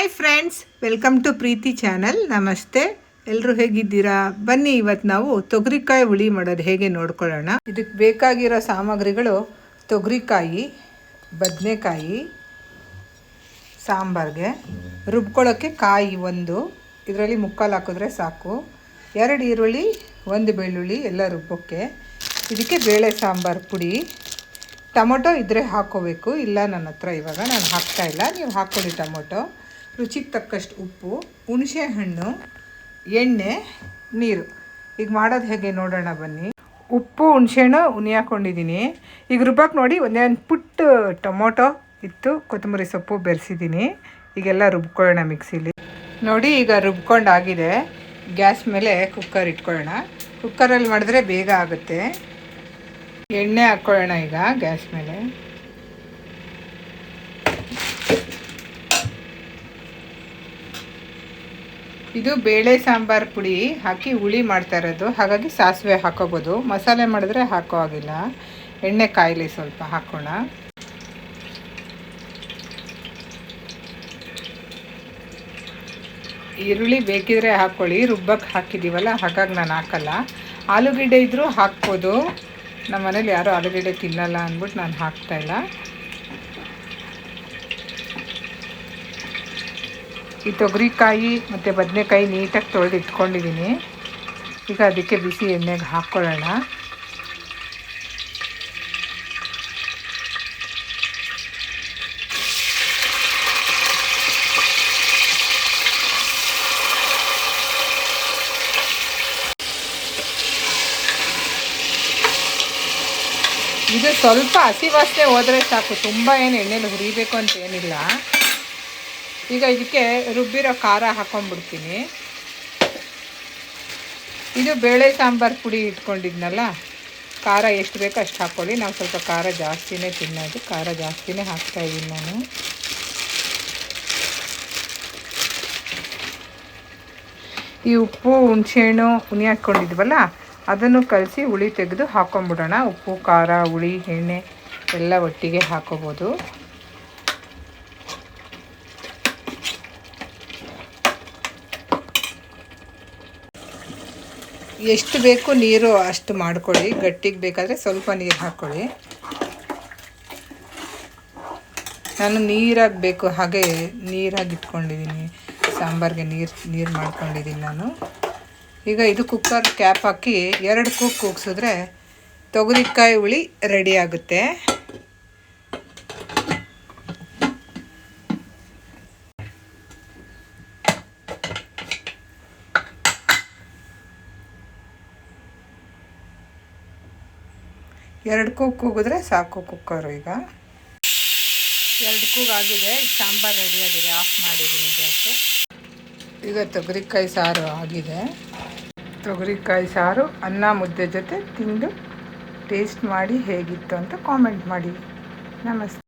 Hi friends welcome to Preethi channel ನಮಸ್ತೆ ಎಲ್ಲರೂ ಹೇಗಿದ್ದೀರಾ? ಬನ್ನಿ ಇವತ್ತು ನಾವು ತೊಗರಿಕಾಯಿ ಹುಳಿ ಮಾಡೋದು ಹೇಗೆ ನೋಡ್ಕೊಳ್ಳೋಣ. ಇದಕ್ಕೆ ಬೇಕಾಗಿರೋ ಸಾಮಗ್ರಿಗಳು ತೊಗರಿಕಾಯಿ, ಬದನೆಕಾಯಿ, ಸಾಂಬಾರ್ಗೆ. ರುಬ್ಕೊಳ್ಳೋಕ್ಕೆ ಕಾಯಿ ಒಂದು. ಇದರಲ್ಲಿ ಮುಕ್ಕಾಲು ಹಾಕಿದ್ರೆ ಸಾಕು. ಎರಡು ಈರುಳ್ಳಿ, ಒಂದು ಬೆಳ್ಳುಳ್ಳಿ ಎಲ್ಲ ರುಬ್ಬೋಕ್ಕೆ ಇದಕ್ಕೆ ಬೇಳೆ ಸಾಂಬಾರು ಪುಡಿ. ಟೊಮೊಟೊ ಇದ್ದರೆ ಹಾಕೋಬೇಕು ಇಲ್ಲ ನನ್ನ ಹತ್ರ ಇವಾಗ, ನಾನು ಹಾಕ್ತಾ ಇಲ್ಲ. ನೀವು ಹಾಕ್ಕೊಳ್ಳಿ ಟೊಮೊಟೊ. ರುಚಿಗೆ ತಕ್ಕಷ್ಟು ಉಪ್ಪು, ಹುಣಸೆ ಹಣ್ಣು, ಎಣ್ಣೆ, ನೀರು. ಈಗ ಮಾಡೋದು ಹೇಗೆ ನೋಡೋಣ ಬನ್ನಿ. ಉಪ್ಪು ಹುಣಸೆಹಣ್ಣು ಉನಿ ಹಾಕ್ಕೊಂಡಿದ್ದೀನಿ ಈಗ ರುಬ್ಬಕ್ಕೆ ನೋಡಿ ಒಂದೇ ಒಂದು ಪುಟ್ಟ ಟೊಮೊಟೊ ಇತ್ತು, ಕೊತ್ತಂಬರಿ ಸೊಪ್ಪು ಬೆರೆಸಿದ್ದೀನಿ ಈಗೆಲ್ಲ ರುಬ್ಕೊಳ್ಳೋಣ ಮಿಕ್ಸಿಲಿ. ನೋಡಿ ಈಗ ರುಬ್ಕೊಂಡಾಗಿದೆ. ಗ್ಯಾಸ್ ಮೇಲೆ ಕುಕ್ಕರ್ ಇಟ್ಕೊಳ್ಳೋಣ. ಕುಕ್ಕರಲ್ಲಿ ಮಾಡಿದ್ರೆ ಬೇಗ ಆಗುತ್ತೆ. ಎಣ್ಣೆ ಹಾಕ್ಕೊಳ್ಳೋಣ ಈಗ ಗ್ಯಾಸ್ ಮೇಲೆ. ಇದು ಬೇಳೆ ಸಾಂಬಾರು ಪುಡಿ ಹಾಕಿ ಹುಳಿ ಮಾಡ್ತಾ ಇರೋದು. ಹಾಗಾಗಿ ಸಾಸಿವೆ ಹಾಕೋಬೋದು. ಮಸಾಲೆ ಮಾಡಿದ್ರೆ ಹಾಕೋ ಆಗಿಲ್ಲ ಎಣ್ಣೆ ಕಾಯಿಲಿ ಸ್ವಲ್ಪ ಹಾಕೋಣ. ಈರುಳ್ಳಿ ಬೇಕಿದ್ರೆ ಹಾಕ್ಕೊಳ್ಳಿ ರುಬ್ಬಕ್ಕೆ ಹಾಕಿದ್ದೀವಲ್ಲ ಹಾಗಾಗಿ ನಾನು ಹಾಕಲ್ಲ. ಆಲೂಗೆಡ್ಡೆ ಇದ್ದರೂ ಹಾಕ್ಬೋದು. ನಮ್ಮ ಮನೇಲಿ ಯಾರೂ ಆಲೂಗಡ್ಡೆ ತಿನ್ನಲ್ಲ ಅಂದ್ಬಿಟ್ಟು ನಾನು ಹಾಕ್ತಾಯಿಲ್ಲ ಈ ತೊಗರಿಕಾಯಿ ಮತ್ತು ಬದನೆಕಾಯಿ ನೀಟಾಗಿ ತೊಳೆದು ಇಟ್ಕೊಂಡಿದ್ದೀನಿ ಈಗ ಅದಕ್ಕೆ ಬಿಸಿ ಎಣ್ಣೆಗೆ ಹಾಕ್ಕೊಳ್ಳೋಣ ಇದು ಸ್ವಲ್ಪ ಹಸಿ ವಾಸನೆ ಹೋದರೆ ಸಾಕು. ತುಂಬ ಏನು ಎಣ್ಣೆಲಿ ಹುರಿಬೇಕು ಅಂತ ಏನಿಲ್ಲ. ಈಗ ಇದಕ್ಕೆ ರುಬ್ಬಿರೋ ಖಾರ ಹಾಕೊಂಡ್ಬಿಡ್ತೀನಿ. ಇದು ಬೇಳೆ ಸಾಂಬಾರು ಪುಡಿ ಇಟ್ಕೊಂಡಿದ್ನಲ್ಲ, ಖಾರ ಎಷ್ಟು ಬೇಕೋ ಅಷ್ಟು ಹಾಕ್ಕೊಳ್ಳಿ ನಾವು ಸ್ವಲ್ಪ ಖಾರ ಜಾಸ್ತಿನೇ ತಿನ್ನೋದು, ಖಾರ ಜಾಸ್ತಿನೇ ಹಾಕ್ತಾಯಿದ್ದೀನಿ ನಾನು. ಈ ಉಪ್ಪು, ಹುಣಸೆಹಣ್ಣು ಹುಣಿ ಹಾಕ್ಕೊಂಡಿದ್ವಲ್ಲ ಅದನ್ನು ಕಲಸಿ ಹುಳಿ ತೆಗೆದು ಹಾಕೊಂಡ್ಬಿಡೋಣ. ಉಪ್ಪು, ಖಾರ, ಹುಳಿ, ಎಣ್ಣೆ ಎಲ್ಲ ಒಟ್ಟಿಗೆ ಹಾಕೋಬೋದು. ಎಷ್ಟು ಬೇಕು ನೀರು ಅಷ್ಟು ಮಾಡ್ಕೊಳ್ಳಿ. ಗಟ್ಟಿಗೆ ಬೇಕಾದರೆ ಸ್ವಲ್ಪ ನೀರು ಹಾಕ್ಕೊಳ್ಳಿ ನಾನು ನೀರಾಗಿ ಬೇಕು ಹಾಗೆ ನೀರಾಗಿ ಇಟ್ಕೊಂಡಿದ್ದೀನಿ. ಸಾಂಬಾರಿಗೆ ನೀರು ನೀರು ಮಾಡ್ಕೊಂಡಿದ್ದೀನಿ ನಾನು. ಈಗ ಇದು ಕುಕ್ಕರ್ ಕ್ಯಾಪ್ ಹಾಕಿ ಎರಡು ಕುಕ್ ಕೂಗ್ಸಿದ್ರೆ ತೊಗರಿಕಾಯಿ ಹುಳಿ ರೆಡಿ ಆಗುತ್ತೆ. ಎರಡು ಕೂಗ್ ಕೂಗಿದ್ರೆ ಸಾಕು ಕುಕ್ಕರು ಈಗ. ಎರಡು ಕೂಗಾಗಿದೆ ಸಾಂಬಾರು ರೆಡಿಯಾಗಿದೆ ಆಫ್ ಮಾಡಿದ್ದೀನಿ ಗ್ಯಾಸ್. ಈಗ ತೊಗರಿಕಾಯಿ ಸಾರು ಆಗಿದೆ. ತೊಗರಿಕಾಯಿ ಸಾರು ಅನ್ನ ಮುದ್ದೆ ಜೊತೆ ತಿಂದು ಟೇಸ್ಟ್ ಮಾಡಿ ಹೇಗಿತ್ತು ಅಂತ ಕಾಮೆಂಟ್ ಮಾಡಿ. ನಮಸ್ತೆ.